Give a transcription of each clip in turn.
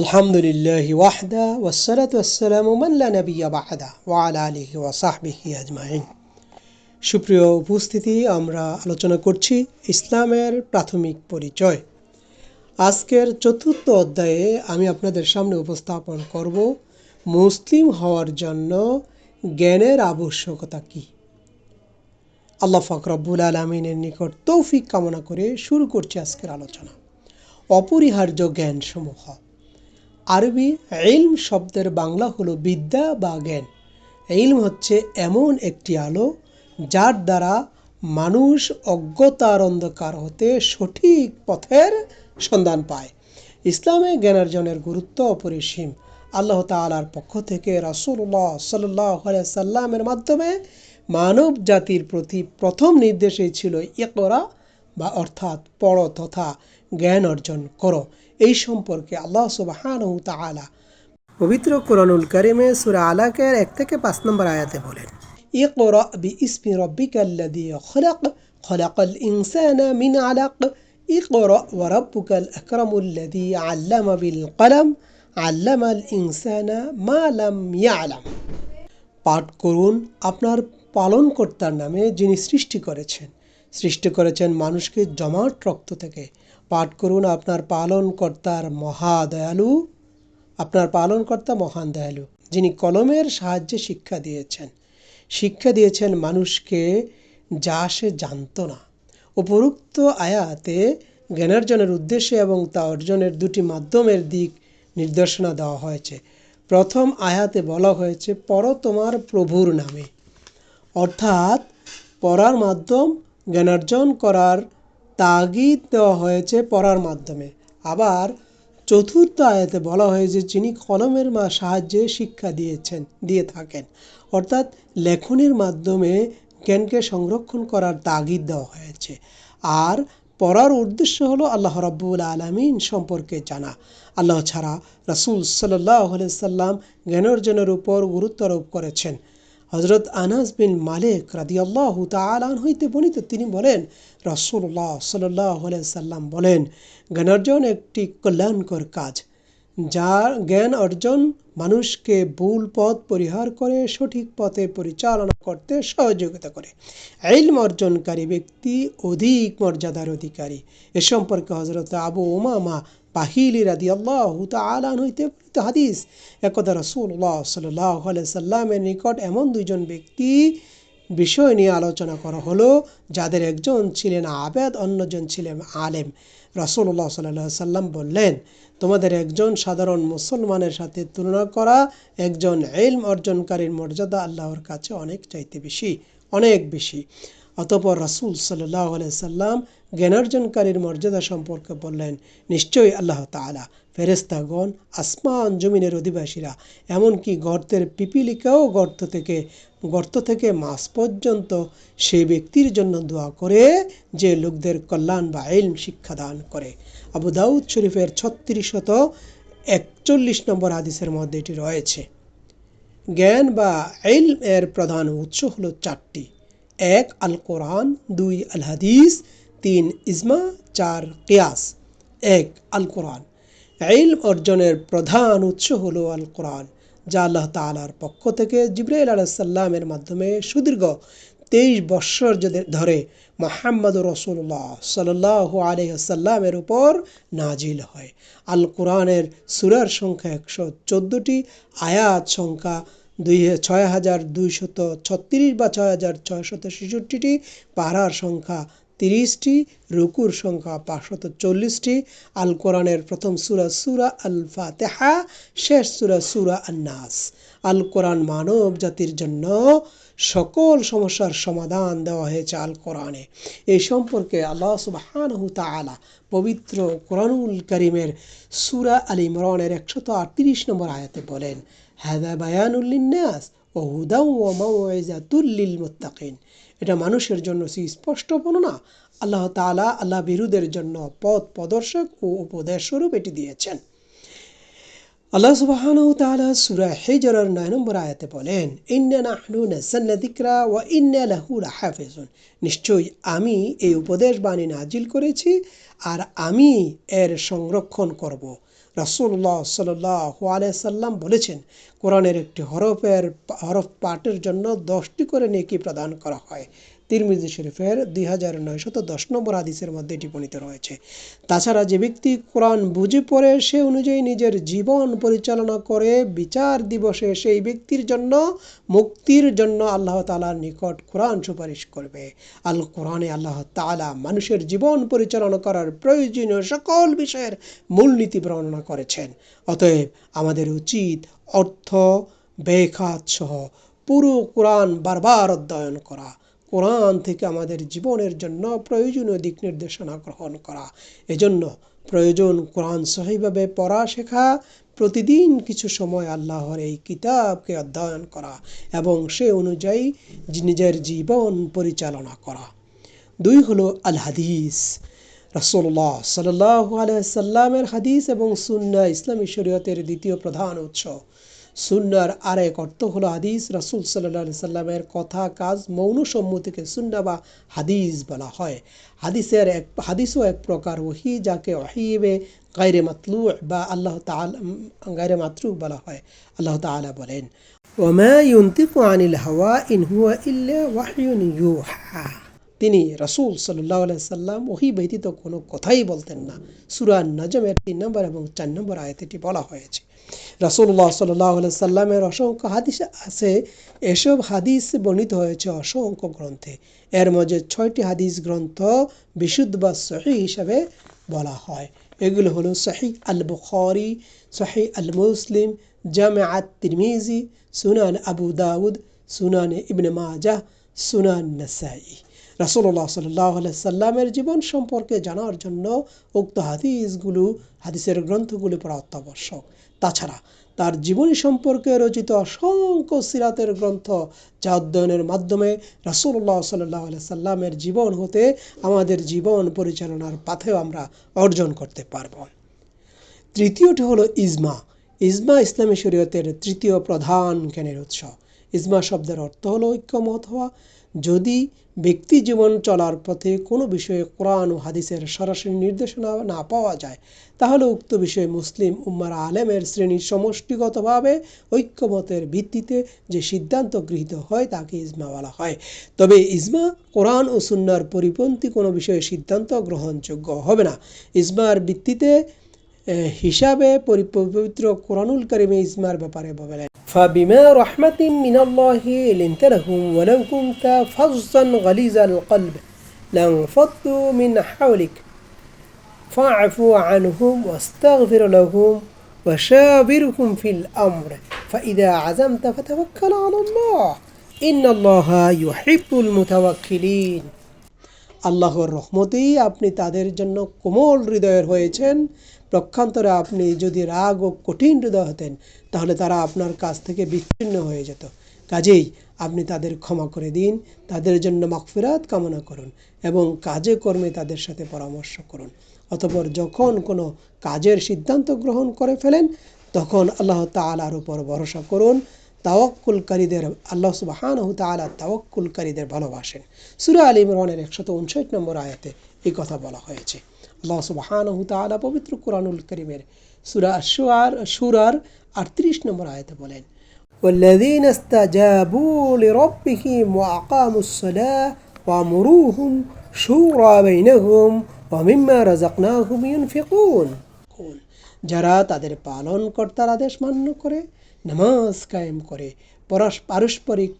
আলহামদুলিল্লাহ ওয়াহদা ওয়াসালাত ওয়াসালাম মাল্লা নবিয়া বাহাদা ওয়ালা আলিহি ওয়াসাহবিহি আজমাইন। সুপ্রিয় উপস্থিতি, আমরা আলোচনা করছি ইসলামের প্রাথমিক পরিচয়। আজকের চতুর্থ অধ্যায়ে আমি আপনাদের সামনে উপস্থাপন করব, মুসলিম হওয়ার জন্য জ্ঞানের আবশ্যকতা কী? আল্লাহ ফকরব্বুল আলমিনের নিকট তৌফিক কামনা করে শুরু করছি আজকের আলোচনা। অপরিহার্য জ্ঞানসমূহ। আরবি ইলম শব্দের বাংলা হলো বিদ্যা বা জ্ঞান। ইলম হচ্ছে এমন একটি আলো যার দ্বারা মানুষ অজ্ঞতার অন্ধকার হতে সঠিক পথের সন্ধান পায়। ইসলামে জ্ঞানার্জনের গুরুত্ব অপরিসীম। আল্লাহ তালার পক্ষ থেকে রাসুল্লাহ সাল্লাহ সাল্লামের মাধ্যমে মানব জাতির প্রতি প্রথম নির্দেশই ছিল ইকরা বা অর্থাৎ পড়ো তথা জ্ঞান অর্জন করো। এই সম্পর্কে আল্লাহ সুবাহান তালা পবিত্র কোরআনুল করিমে সুরা আলাকের এক থেকে পাঁচ নম্বর আয়াতে বলেন বি ইসমি রব্বিকাল্লাযী খলাক, খলাকাল ইনসানা মিন আলাক, ইকরা ওয়া রাব্বুকাল আকরামুল্লাযী আল্লামা বিল কলম, আল্লামাল ইনসানা মা লাম ইয়ালাম। পাঠ করুন আপনার পালনকর্তার নামে যিনি সৃষ্টি করেছেন। সৃষ্টি করেছেন মানুষকে জমাট রক্ত থেকে। পাঠ করুন আপনার পালনকর্তার মহা দয়ালু, আপনার পালনকর্তা মহান দয়ালু, যিনি কলমের সাহায্যে শিক্ষা দিয়েছেন। শিক্ষা দিয়েছেন মানুষকে, যা সে জানত না। উপরুক্ত আয়াতে জ্ঞানার্জনের উদ্দেশ্যে এবং তা অর্জনের দুটি মাধ্যমের দিক নির্দেশনা দেওয়া হয়েছে। প্রথম আয়াতে বলা হয়েছে পর তোমার প্রভুর নামে। অর্থাৎ, পড়ার মাধ্যম জ্ঞানার্জন করার তাগিদ দেওয়া হয়েছে পড়ার মাধ্যমে। আবার চতুর্থ আয়াতে বলা হয়েছে, যিনি কলমের মা সাহায্যে শিক্ষা দিয়েছেন, দিয়ে থাকেন। অর্থাৎ লেখনের মাধ্যমে জ্ঞানকে সংরক্ষণ করার তাগিদ দেওয়া হয়েছে। আর পড়ার উদ্দেশ্য হলো আল্লাহ রব্বুল আলমিন সম্পর্কে জানা। আল্লাহ ছাড়া রাসুল সাল্লাহ সাল্লাম জ্ঞান অর্জনের উপর গুরুত্ব আরোপ করেছেন। হজরত আনাস বিন মালিক রাদিয়াল্লাহ তালান হইতে বর্ণিত, তিনি বলেন রসুল্লাহ সাল্লাহ সাল্লাম বলেন, জ্ঞানার্জন একটি কল্যাণকর কাজ। যার জ্ঞান অর্জন মানুষকে ভুল পথ পরিহার করে, সঠিক পথে পরিচালনা করতে সহযোগিতা করে। ইলম অর্জনকারী ব্যক্তি অধিক মর্যাদার অধিকারী। এ সম্পর্কে হজরত আবু ওমামা বাহিলি রাদি আল্লাহ হইতে হাদিস। একদা রসুল্লাহ সাল্লাহ সাল্লামের নিকট এমন দুইজন ব্যক্তি বিষয় নিয়ে আলোচনা করা হলো, যাদের একজন ছিলেন আবেদ, অন্যজন ছিলেন আলেম। রসুল্লাহ সাল্লাহ সাল্লাম বললেন, তোমাদের একজন সাধারণ মুসলমানের সাথে তুলনা করা, একজন এলম অর্জনকারীর মর্যাদা আল্লাহর কাছে অনেক চাইতে বেশি, অনেক বেশি। অতপর রাসুল সাল্লাহ সাল্লাম জ্ঞানার্জনকারীর মর্যাদা সম্পর্কে বললেন, নিশ্চয়ই আল্লাহ তালা ফেরেস্তাগণ আসমান জমিনের অধিবাসীরা, এমনকি গর্তের পিপিলিকাও গর্ত থেকে গর্ত থেকে মাস পর্যন্ত সেই ব্যক্তির জন্য দোয়া করে যে লোকদের কল্যাণ বা এলম শিক্ষাদান করে। আবু দাউদ শরীফের ছত্রিশত একচল্লিশ নম্বর হাদিসের মধ্যে এটি রয়েছে। জ্ঞান বা এলম এর প্রধান উৎস হলো চারটি। এক আল কোরআন দুই আল হাদিস তিন ইজমা, চার কিয়াস। এক আল কোরআন ইলম অর্জনের প্রধান উৎস হল আল কোরআন যা আল্লাহ তালার পক্ষ থেকে জিব্রাইল আলাইসাল্লামের মাধ্যমে সুদীর্ঘ তেইশ বৎসর ধরে মাহাম্মদ রসুল্লাহ সাল্লাহ আলহাসাল্লামের উপর নাজিল হয়। আল কোরআনের সুরার সংখ্যা একশো চোদ্দোটি, আয়াত সংখ্যা দুই, ছয় হাজার দুইশত ছত্রিশ বা ছয় হাজার ছয়শত ছেষট্টিটি পাহারার সংখ্যা তিরিশটি, রুকুর সংখ্যা পাঁচশত চল্লিশটি আল কোরআনের প্রথম সুরা সুরা আল ফাতেহা শেষ সুরা সুরা আন্নাস। আল কোরআন মানব জাতির জন্য সকল সমস্যার সমাধান দেওয়া হয়েছে আল কোরআনে এই সম্পর্কে আল্লাহ সুবাহান তালা পবিত্র কোরআনুল করিমের সুরা আল ইমরানের একশত আটত্রিশ নম্বর আয়াতে বলেন হ্যাদা বায়ানুল্লিন্নাস ও হুদাউ ও মাওয়াইজাতুল্লিল মুত্তাকিন এটা মানুষের জন্য স্পষ্ট বর্ণনা। আল্লাহ তালা আল্লাহ বিরুদের জন্য পথ প্রদর্শক ও উপদেশ স্বরূপ এটি দিয়েছেন। আল্লাহ সুবাহান তাআলা সূরা হিজরের 9 নম্বর আয়াতে বলেন, ইন্না নাহনু নাযালনা যিকরা ওয়া ইন্না লাহু লাহাফিজুন। নিশ্চয়ই আমি এই উপদেশ বাণী নাজিল করেছি আর আমি এর সংরক্ষণ করব। রাসূলুল্লাহ সাল্লাহ আলাইসাল্লাম বলেছেন, কোরআনের একটি হরফের হরফ পাঠের জন্য দশটি করে নেকি প্রদান করা হয়। তিরমিজি শরীফের দুই হাজার নয়শত দশ নম্বর হাদিসের মধ্যে এটি বর্ণিত রয়েছে। তাছাড়া যে ব্যক্তি কোরআন বুঝে পড়ে, সে অনুযায়ী নিজের জীবন পরিচালনা করে, বিচার দিবসে সেই ব্যক্তির জন্য, মুক্তির জন্য আল্লাহ তালার নিকট কোরআন সুপারিশ করবে। আল কোরআনে আল্লাহ তালা মানুষের জীবন পরিচালনা করার প্রয়োজনীয় সকল বিষয়ের মূলনীতি বর্ণনা করেছেন। অতএব আমাদের উচিত অর্থ, বেখাত সহ পুরো কোরআন বারবার অধ্যয়ন করা। কোরআন থেকে আমাদের জীবনের জন্য প্রয়োজনীয় দিক নির্দেশনা গ্রহণ করা। এজন্য প্রয়োজন কোরআন সহিভাবে পড়া শেখা, প্রতিদিন কিছু সময় আল্লাহর এই কিতাবকে অধ্যয়ন করা এবং সে অনুযায়ী নিজের জীবন পরিচালনা করা। দুই হলো আল হাদিস রাসূলুল্লাহ সাল্লাল্লাহু আলাইহি সাল্লামের হাদিস এবং সুন্নাহ ইসলামী শরীয়তের দ্বিতীয় প্রধান উৎস। সুন্নার আরেক অর্থ হলো হাদিস। রাসূল আলাইহি সাল্লামের কথা, কাজ, মৌন সম্মতিকে সুন্না বা হাদিস বলা হয়। হাদিসের এক, হাদিসও এক প্রকার ওহি যাকে ওহিবে গাইরে মাতলু বা আল্লাহ তাআলা গাইরে মাতরু বলা হয়। আল্লাহ তাআলা বলেন ওমা ইউনতিকু আনিল হাওয়া ইন হুয়া ইল্লা ওয়াহয়ুন ইউহা। তিনি রাসূল সাল্লাহ সাল্লাম ওহি ব্যতীত কোনো কথাই বলতেন না। সুরা নজমের তিন নম্বর এবং চার নম্বর আয়াতেটি বলা হয়েছে। রাসূলুল্লাহ সাল্লাহ সাল্লামের অসংখ্য হাদিস আছে। এসব হাদিস বর্ণিত হয়েছে অসংখ্য গ্রন্থে। এর মধ্যে ছয়টি হাদিস গ্রন্থ বিশুদ্ধ বা সহি হিসাবে বলা হয়। এগুলো হলো সহি আল বুখারি সহি আল মুসলিম জামে আত তিরমিজি সুনান আবু দাউদ, সুনান ইবনে মাজাহ, সুনান নাসাই। রাসূলুল্লাহ সাল্লাহ সাল্লামের জীবন সম্পর্কে জানার জন্য উক্ত হাদিসগুলো, হাদিসের গ্রন্থগুলি পড়া অত্যাবশ্যক। তাছাড়া, তার জীবনী সম্পর্কে রচিত অসংখ্য সিরাতের গ্রন্থ যা অধ্যয়নের মাধ্যমে রাসূলুল্লাহ সাল্লাহ সাল্লামের জীবন হতে আমাদের জীবন পরিচালনার পাথেও আমরা অর্জন করতে পারব। তৃতীয়টি হলো ইজমা। ইজমা ইসলামী শরীয়তের তৃতীয় প্রধান জ্ঞানের উৎস। ইজমা শব্দের অর্থ হলো ঐক্যমত হওয়া। যদি ব্যক্তি জীবন চলার পথে কোনো বিষয়ে কোরআন ও হাদিসের সরাসরি নির্দেশনা না পাওয়া যায়, তাহলে উক্ত বিষয়ে মুসলিম উম্মার আলেমের শ্রেণি সমষ্টিগতভাবে ঐক্যমতের ভিত্তিতে যে সিদ্ধান্ত গৃহীত হয় তাকে ইজমা বলা হয়। তবে ইজমা, কোরআন ও সুন্নার পরিপন্থী কোনো বিষয়ে সিদ্ধান্ত গ্রহণযোগ্য হবে না। ইজমার ভিত্তিতে হিসাবে পবিত্র কোরআনুল করিমে ইজমার ব্যাপারে বলেন فبما رحمة من الله لنت لهم ولو كنت فظا غليظ القلب لانفضوا من حولك فاعف عنهم واستغفر لهم وشاورهم في الأمر فإذا عزمت فتوكل على الله إن الله يحب المتوكلين আল্লাহর রহমতেই আপনি তাদের জন্য কোমল হৃদয়ের হয়েছেন। প্রক্ষান্তরে আপনি যদি রাগ ও কঠিন হৃদয় হতেন, তাহলে তারা আপনার কাছ থেকে বিচ্ছিন্ন হয়ে যেত। কাজেই আপনি তাদের ক্ষমা করে দিন, তাদের জন্য মাগফিরাত কামনা করুন এবং কাজে কর্মে তাদের সাথে পরামর্শ করুন। অতপর যখন কোনো কাজের সিদ্ধান্ত গ্রহণ করে ফেলেন, তখন আল্লাহ তালার উপর ভরসা করুন। তাওয়াক্কুলকারীদের আল্লাহ সুবাহানহ তালা তাওয়াক্কুলকারীদের ভালোবাসেন সুরা আলী ইমরানের একশত উনষাট নম্বর আয়াতে এই কথা বলা হয়েছে আল্লাহ সুবাহানহ তালা পবিত্র কোরআনুল করিমের সুরা সুয়ার সুরার আটত্রিশ নম্বর আয়াতে বলেন والذين استجابوا لربهم وأقاموا الصلاة وأمروهم شورى بينهم ومما رزقناهم ينفقون যারা তাদের পালন কর্তার আদেশ মান্য করে নামাজ কায়েম করে পারস্পরিক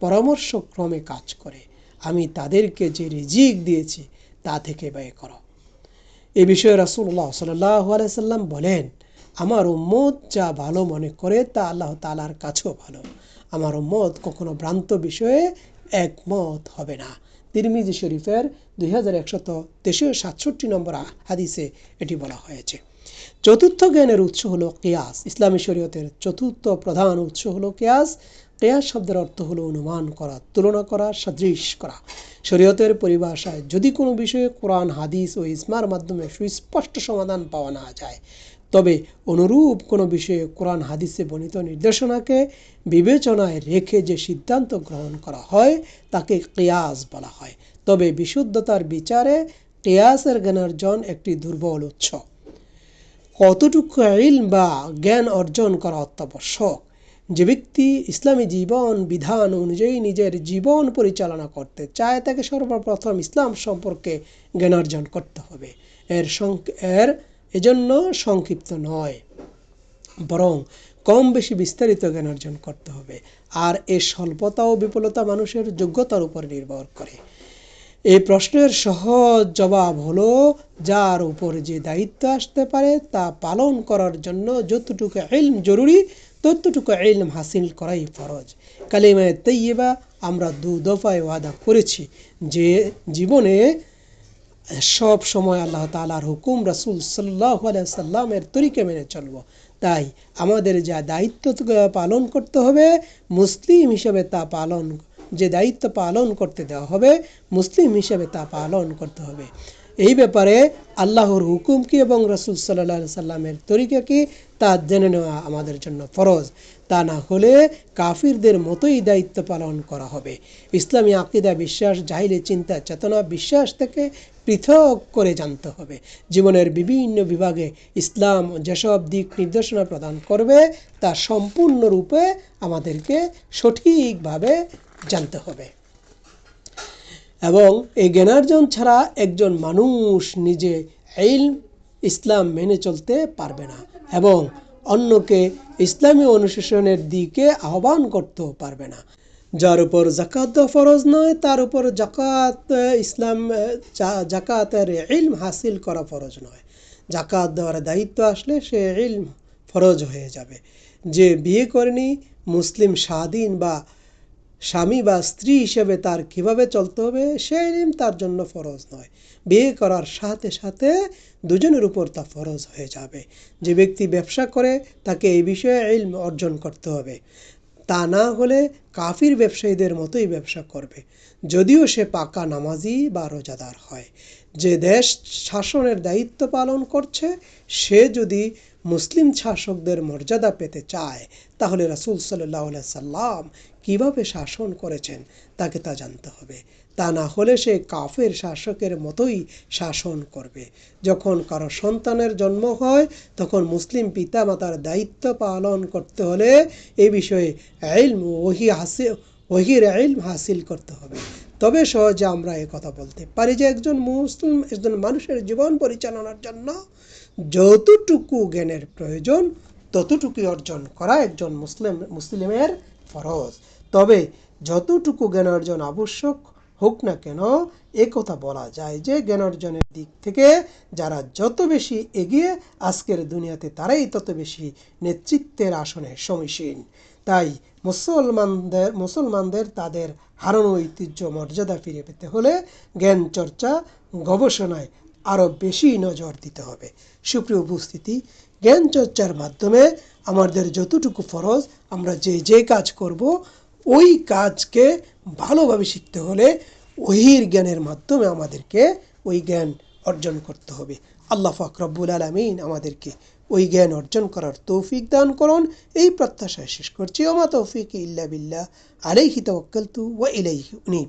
পরামর্শক্রমে কাজ করে। আমি তাদেরকে যে রিজিক দিয়েছি তা থেকে ব্যয় করো। এ বিষয়ে রাসুল্লাহ সাল্লাহ আলাইসাল্লাম বলেন, আমার উম্মত যা ভালো মনে করে তা আল্লাহ তালার কাছেও ভালো। আমার উম্মত কখনো ভ্রান্ত বিষয়ে একমত হবে না। তিরমিজি শরীফের দুই হাজার একশত তেশো সাতষট্টি নম্বর হাদিসে এটি বলা হয়েছে। চতুর্থ জ্ঞানের উৎস হলো কেয়াস। ইসলামী শরীয়তের চতুর্থ প্রধান উৎস হলো কেয়াস। কেয়াস শব্দের অর্থ হলো অনুমান করা, তুলনা করা, সদৃশ করা। শরীয়তের পরিভাষায় যদি কোনো বিষয়ে কোরআন, হাদিস ও ইসমার মাধ্যমে সুস্পষ্ট সমাধান পাওয়া না যায়, তবে অনুরূপ কোনো বিষয়ে কোরআন, হাদিসে বর্ণিত নির্দেশনাকে বিবেচনায় রেখে যে সিদ্ধান্ত গ্রহণ করা হয়, তাকে কেয়াস বলা হয়। তবে বিশুদ্ধতার বিচারে কেয়াসের জ্ঞানার্জন একটি দুর্বল উৎস। কতটুকু ইলম বা জ্ঞান অর্জন করা অত্যাবশ্যক? যে ব্যক্তি ইসলামী জীবন, বিধান অনুযায়ী নিজের জীবন পরিচালনা করতে চায়, তাকে সর্বপ্রথম ইসলাম সম্পর্কে জ্ঞান অর্জন করতে হবে। এর এর এজন্য সংক্ষিপ্ত নয়, বরং কম বেশি বিস্তারিত জ্ঞান অর্জন করতে হবে। আর এর স্বল্পতা ও বিপুলতা মানুষের যোগ্যতার উপর নির্ভর করে। এই প্রশ্নের সহজ জবাব হলো, যার উপর যে দায়িত্ব আসতে পারে তা পালন করার জন্য যতটুকু ইলম জরুরি, ততটুকু ইলম হাসিল করাই ফরজ। কালিমায় তৈয়বা আমরা দু দফায় ওয়াদা করেছি যে জীবনে সব সময় আল্লাহ তালার হুকুম রাসুল সাল্লাহ সাল্লামের তরিকে মেনে চলব। তাই আমাদের যা দায়িত্ব পালন করতে হবে, মুসলিম হিসেবে তা পালন যে দায়িত্ব পালন করতে দেওয়া হবে, মুসলিম হিসেবে তা পালন করতে হবে। এই ব্যাপারে আল্লাহর হুকুম কি এবং রসুল সাল্লাহ সাল্লামের তরিকা কি, তা জেনে নেওয়া আমাদের জন্য ফরজ। তা না হলে কাফিরদের মতোই দায়িত্ব পালন করা হবে। ইসলামী আকিদা বিশ্বাস, জাহিলি চিন্তা, চেতনা বিশ্বাস থেকে পৃথক করে জানতে হবে। জীবনের বিভিন্ন বিভাগে ইসলাম যেসব দিক নির্দেশনা প্রদান করবে, তা সম্পূর্ণরূপে আমাদেরকে সঠিকভাবে জানতে হবে। এবং এই জ্ঞানার্জন ছাড়া একজন মানুষ নিজে ইলম, ইসলাম মেনে চলতে পারবে না এবং অন্যকে ইসলামী অনুশাসনের দিকে আহ্বান করতেও পারবে না। যার উপর জাকাত ফরজ নয়, তার উপর জাকাত ইসলাম জাকাতের ইলম হাসিল করা ফরজ নয়। জাকাত দেওয়ার দায়িত্ব আসলে সে ইলম ফরজ হয়ে যাবে। যে বিয়ে করেনি, মুসলিম স্বাধীন বা স্বামী বা স্ত্রী হিসেবে তার কীভাবে চলতে হবে সেই ইলম তার জন্য ফরজ নয়। বিয়ে করার সাথে সাথে দুজনের উপর তা ফরজ হয়ে যাবে। যে ব্যক্তি ব্যবসা করে, তাকে এই বিষয়ে ইলম অর্জন করতে হবে। তা না হলে কাফির ব্যবসায়ীদের মতোই ব্যবসা করবে। যদিও সে পাকা নামাজি বা রোজাদার হয়। যে দেশ শাসনের দায়িত্ব পালন করছে, সে যদি মুসলিম শাসকদের মর্যাদা পেতে চায়, তাহলে রাসূল সাল্লাহ সাল্লাম কীভাবে শাসন করেছেন তাকে তা জানতে হবে। তা না হলে সে কাফের শাসকের মতোই শাসন করবে। যখন কারও সন্তানের জন্ম হয়, তখন মুসলিম পিতামাতার দায়িত্ব পালন করতে হলে এই বিষয়ে ইলম ওহি হাসিল ওহির ইলম হাসিল করতে হবে। তবে সহজে আমরা এ কথা বলতে পারি যে, একজন মুসলিম, একজন মানুষের জীবন পরিচালনার জন্য যতটুকু জ্ঞানের প্রয়োজন, ততটুকুই অর্জন করা একজন মুসলিম, মুসলিমের ফরজ। তবে যতটুকু জ্ঞান অর্জন আবশ্যক হোক না কেন, এ কথা বলা যায় যে জ্ঞান অর্জনের দিক থেকে যারা যত বেশি এগিয়ে আজকের দুনিয়াতে, তারাই তত বেশি নেতৃত্বের আসনে সমীচীন তাই মুসলমানদের মুসলমানদের তাদের হারানো ঐতিহ্য, মর্যাদা ফিরে পেতে হলে জ্ঞান চর্চা, গবেষণায় আরও বেশি নজর দিতে হবে। সুপ্রিয় উপস্থিতি, জ্ঞান চর্চার মাধ্যমে আমাদের যতটুকু ফরজ, আমরা যে যে কাজ করব, ওই কাজকে ভালোভাবে শিখতে হলে ওহির জ্ঞানের মাধ্যমে আমাদেরকে ওই জ্ঞান অর্জন করতে হবে। আল্লাহ ফাকরাবুল আলমিন আমাদেরকে ওই জ্ঞান অর্জন করার তৌফিক দান করুন। এই প্রত্যাশায় শেষ করছি। ওমা তৌফিক ইল্লা বিল্লাহ। আলাইহি তাওয়াক্কালতু ওয়া ইলাইহি উনীব।